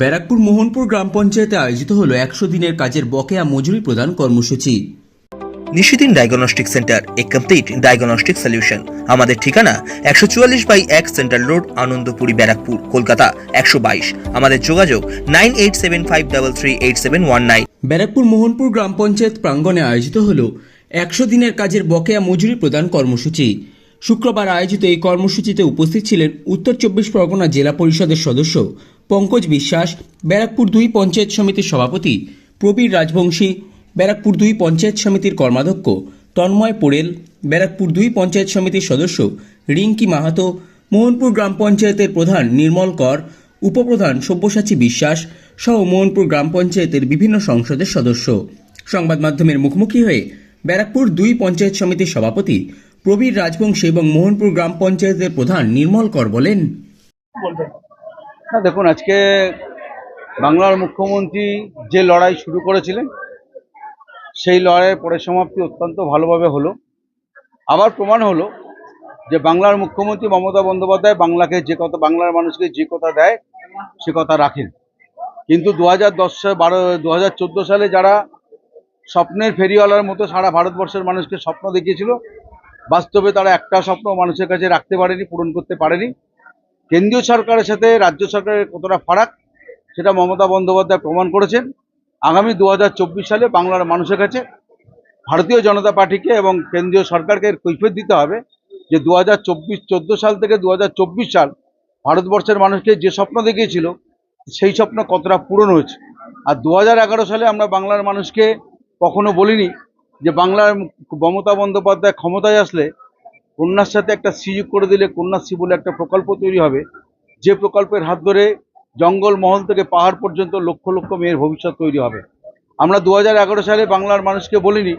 ব্যারাকপুর মোহনপুর গ্রাম পঞ্চায়েতে আয়োজিত হলো একশো দিনের কাজের বকেয়া মজুরি প্রদান কর্মসূচি। নিশিদিন ডায়াগনস্টিক সেন্টার এ কমপ্লিট ডায়াগনস্টিক সলিউশন। আমাদের ঠিকানা একশো চুয়াল্লিশ বাই এক সেন্ট্রাল রোড আনন্দপুরি ব্যারাকপুর কলকাতা একশো বাইশ। আমাদের যোগাযোগ nine eight seven five double three eight seven one nine. Barrackpore Mohanpur গ্রাম পঞ্চায়েত প্রাঙ্গণে আয়োজিত হলো একশো দিনের কাজের বকেয়া মজুরি প্রদান কর্মসূচি। শুক্রবার আয়োজিত এই কর্মসূচিতে উপস্থিত ছিলেন উত্তর চব্বিশ পরগনা জেলা পরিষদের সদস্য পঙ্কজ বিশ্বাস, ব্যারাকপুর দুই পঞ্চায়েত সমিতির সভাপতি প্রবীর রাজবংশী, ব্যারাকপুর দুই পঞ্চায়েত সমিতির কর্মাধ্যক্ষ তন্ময় পোড়েল, ব্যারাকপুর দুই পঞ্চায়েত সমিতির সদস্য রিঙ্কি মাহাতো, মোহনপুর গ্রাম পঞ্চায়েতের প্রধান নির্মল কর, উপপ্রধান সব্যসাচী বিশ্বাস সহ মোহনপুর গ্রাম পঞ্চায়েতের বিভিন্ন সংসদের সদস্য। সংবাদ মাধ্যমের মুখোমুখি হয়ে ব্যারাকপুর দুই পঞ্চায়েত সমিতির সভাপতি প্রবীর রাজবংশী এবং মোহনপুর গ্রাম পঞ্চায়েতের প্রধান নির্মল কর বলেন। দেখুন, আজকে বাংলার মুখ্যমন্ত্রী যে লড়াই শুরু করেছিলেন, সেই লড়াইয়ের পরিসমাপ্তি অত্যন্ত ভালোভাবে হলো। আবার প্রমাণ হলো যে বাংলার মুখ্যমন্ত্রী মমতা বন্দ্যোপাধ্যায় বাংলাকে যে কথা, বাংলার মানুষকে যে কথা দেয়, সে কথা রাখেন। কিন্তু দু হাজার দশ বারো, দু সালে যারা স্বপ্নের ফেরিওয়ালার মতো সারা ভারতবর্ষের মানুষকে স্বপ্ন দেখিয়েছিল বাস্তবে তারা একটা স্বপ্ন মানুষের কাছে রাখতে পারেনি, পূরণ করতে পারেনি। কেন্দ্রীয় সরকারের সাথে রাজ্য সরকারের কতটা ফারাক, সেটা মমতা বন্দ্যোপাধ্যায় প্রমাণ করেছেন। আগামী দু হাজার চব্বিশ সালে বাংলার মানুষের কাছে ভারতীয় জনতা পার্টিকে এবং কেন্দ্রীয় সরকারকে কৈফিয়ত দিতে হবে যে দু হাজার চব্বিশ সাল থেকে দু হাজার চব্বিশ সাল ভারতবর্ষের মানুষকে যে স্বপ্ন দেখিয়েছিল, সেই স্বপ্ন কতটা পূরণ হয়েছে। আর দু হাজার এগারো সালে আমরা বাংলার মানুষকে কখনো বলিনি যে বাংলার মমতা বন্দ্যোপাধ্যায় ক্ষমতায় আসলে কন্যার সাথে একটা সুযোগ করে দিলে কন্যাশ্রী বলে একটা প্রকল্প তৈরি হবে। যে প্রকল্পের হাত ধরে জঙ্গল মহল থেকে পাহাড় পর্যন্ত লক্ষ লক্ষ মেয়ের ভবিষ্যৎ তৈরি হবে। আমরা দু হাজার এগারো সালে বাংলার মানুষকে বলিনি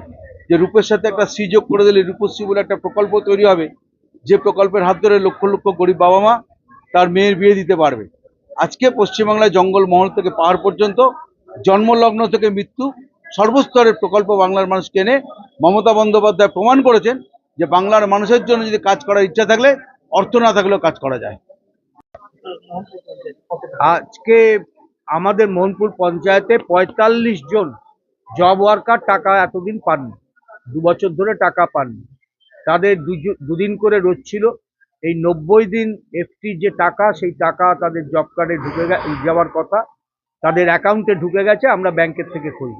যে রূপের সাথে একটা সুযোগ করে দিলে রূপশ্রী বলে একটা প্রকল্প তৈরি হবে। যে প্রকল্পের হাত ধরে লক্ষ লক্ষ গরিব বাবা মা তার মেয়ের বিয়ে দিতে পারবে। আজকে পশ্চিমবাংলায় জঙ্গল মহল থেকে পাহাড় পর্যন্ত, জন্মলগ্ন থেকে মৃত্যু সর্বস্তরের প্রকল্প বাংলার মানুষকে এনে মমতা বন্দ্যোপাধ্যায় প্রমাণ করেছেন যে বাংলার মানুষের জন্য যদি কাজ করার ইচ্ছা থাকলে অর্থ না থাকলেও কাজ করা যায়। আজকে আমাদের মোহনপুর পঞ্চায়েতে পঁয়তাল্লিশ জন জব ওয়ার্কার টাকা এতদিন পাননি, দু বছর ধরে টাকা পাননি। তাদের দুদিন করে রোজ ছিল, এই নব্বই দিন এফটি যে টাকা, সেই টাকা তাদের জব কার্ডে ঢুকে যাওয়ার কথা, তাদের অ্যাকাউন্টে ঢুকে গেছে, আমরা ব্যাংকের থেকে খুলব